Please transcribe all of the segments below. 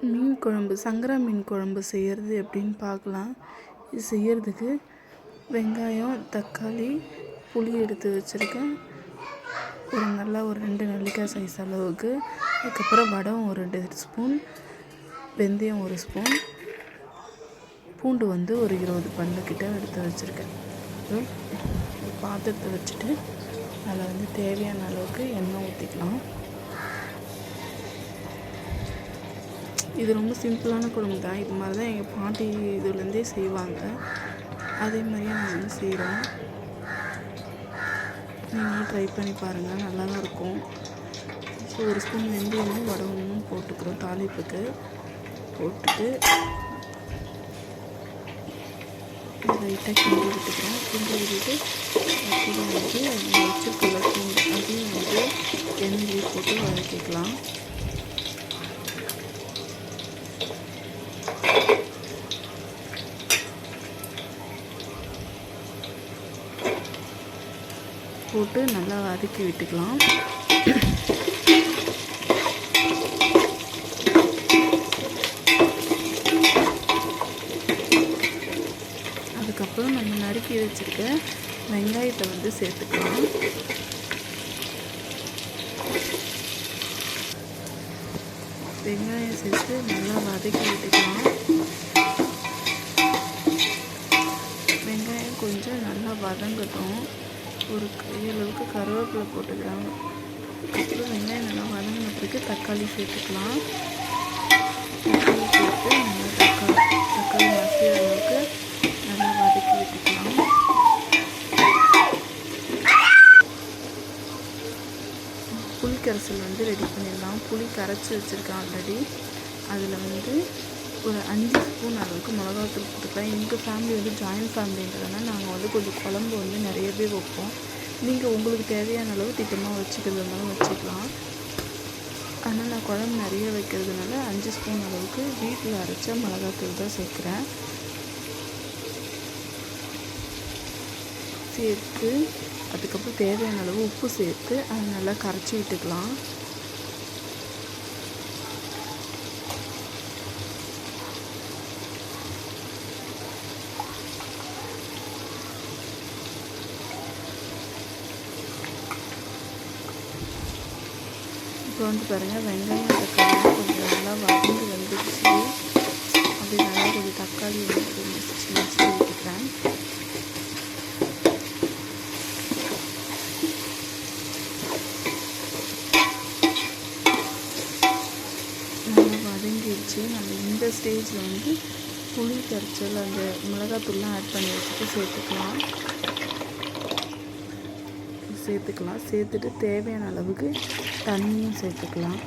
மீன் குழம்பு சங்கரா மீன் குழம்பு செய்கிறது எப்படின்னு பார்க்கலாம். இது செய்கிறதுக்கு வெங்காயம் தக்காளி புளி எடுத்து வச்சுருக்கேன். ஒரு நல்லா ஒரு ரெண்டு நெல்லிக்காய் சைஸ் அளவுக்கு. அதுக்கப்புறம் வடம் ஒரு ரெண்டு ஸ்பூன் வெந்தயம் ஒரு ஸ்பூன் பூண்டு வந்து ஒரு இருபது பல்லு கிட்ட எடுத்து வச்சுருக்கேன். அப்புறம் பாத்திரத்தை வச்சுட்டு அதில் வந்து தேவையான அளவுக்கு எண்ணெய் இது ரொம்ப சிம்பிளான குழம்பு தான். இது மாதிரி தான் எங்கள் பாட்டி இதுலேருந்தே செய்வாங்க. அதே மாதிரியே நாங்கள் வந்து செய்கிறோம் நீங்களும் ட்ரை பண்ணி பாருங்கள் நல்லா தான் இருக்கும். ஸோ ஒரு ஸ்பூன் வெந்தயமும் வடகமும் போட்டுக்கிறோம் தாளிப்புக்கு. போட்டுட்டு லைட்டாக கிண்டி விட்டுக்கிறோம் கிண்டி விட்டுட்டு கூட வந்து அதில் வச்சுருக்கிற பூண்டு அதையும் வந்து எண்ணெய் போட்டு வதக்கிக்கலாம். போட்டு நல்லா வதக்கி விட்டுக்கலாம். அதுக்கப்புறம் நம்ம நறுக்கி வச்சுருக்க வெங்காயத்தை வந்து சேர்த்துக்கலாம். வெங்காயம் சேர்த்து நல்லா வதக்கி விட்டுக்கலாம் வெங்காயம் கொஞ்சம் நல்லா வதங்கட்டும். ஒரு கையளவுக்கு கருவேப்பிலை போட்டுக்கலாம். அப்புறம் வெங்காயம் நல்லா வதங்கினதுக்கு தக்காளி சேர்த்துக்கலாம் தக்காளி சேர்த்து நல்லா தக்காளி தக்காளி மசிய அளவுக்கு நல்லா வதக்கி விட்டுக்கலாம் புளிக்கரைசல் வந்து ரெடி பண்ணிடலாம். புளி கரைச்சி வச்சுருக்கேன் ஆல்ரெடி அதில் வந்து ஒரு அஞ்சு ஸ்பூன் அளவுக்கு மிளகாத்தூள் போட்டுக்கலாம். எங்கள் ஃபேமிலி வந்து ஜாயின்ட் ஃபேமிலின்றதுனால நாங்கள் வந்து கொஞ்சம் குழம்பு வந்து நிறையவே வைப்போம். நீங்கள் உங்களுக்கு தேவையான அளவு திட்டமாக வச்சுக்கிறது இருந்தாலும் வச்சுக்கலாம். ஆனால் நான் குழம்பு நிறைய வைக்கிறதுனால அஞ்சு ஸ்பூன் அளவுக்கு வீட்டில் அரைச்ச மிளகாத்தூள் தான் சேர்க்குறேன். சேர்த்து அதுக்கப்புறம் தேவையான அளவு உப்பு சேர்த்து அதை நல்லா கரைச்சி விட்டுக்கலாம். இப்போ வந்து பாருங்கள் வெங்காயம் தக்காளி கொஞ்சம் நல்லா வதங்கி வந்துடுச்சு அப்படி நல்லா கொஞ்சம் தக்காளி வந்து மசிச்சு மசிச்சு விட்டுக்கிறேன் நல்லா வச்சு நம்ம இந்த ஸ்டேஜில் வந்து புளி கரைச்சல் அந்த மிளகாத்தூள்லாம் ஆட் பண்ணி வச்சுட்டு சேர்த்துக்கலாம். சேர்த்துக்கலாம். சேர்த்துட்டு தேவையான அளவுக்கு தண்ணியும் சேர்த்துக்கலாம்.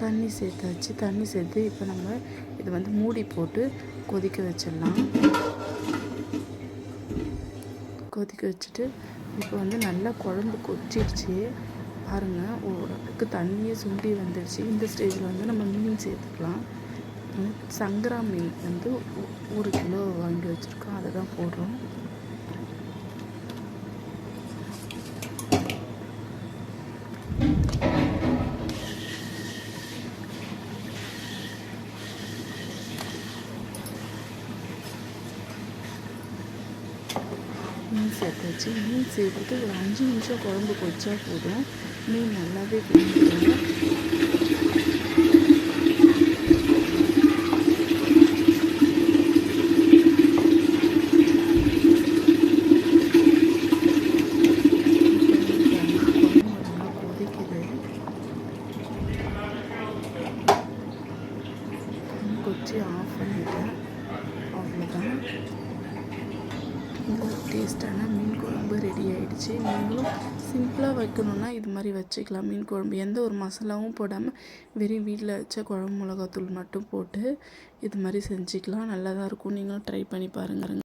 தண்ணி சேர்த்தாச்சு. தண்ணி சேர்த்து இப்போ நம்ம இது வந்து மூடி போட்டு கொதிக்க வச்சிடலாம். கொதிக்க வச்சுட்டு இப்போ வந்து நல்லா குழம்பு கொச்சிடுச்சு பாருங்கள் ஓரளவுக்கு தண்ணியை சுண்டி வந்துடுச்சு இந்த ஸ்டேஜில் வந்து நம்ம மீன் சேர்த்துக்கலாம். சங்கரா மீன் வந்து ஒரு கிலோ வாங்கி வச்சுருக்கோம். அதை தான் போடுறோம். மீன் சேர்த்தாச்சு மீன் சேர்த்துட்டு ஒரு அஞ்சு நிமிஷம் குழம்பு கொச்சா போதும். மீன் நல்லாவே பிடிக்கும் இந்த டேஸ்டான மீன் குழம்பு ரெடி ஆகிடுச்சு நீங்களும் சிம்பிளாக வைக்கணுன்னா இது மாதிரி வச்சுக்கலாம். மீன் குழம்பு எந்த ஒரு மசாலாவும் போடாமல் வெறும் வீட்டில் வச்ச குழம்பு மிளகாத்தூள் மட்டும் போட்டு இது மாதிரி செஞ்சுக்கலாம். நல்லா தான் இருக்கும். நீங்களும் ட்ரை பண்ணி பாருங்கள்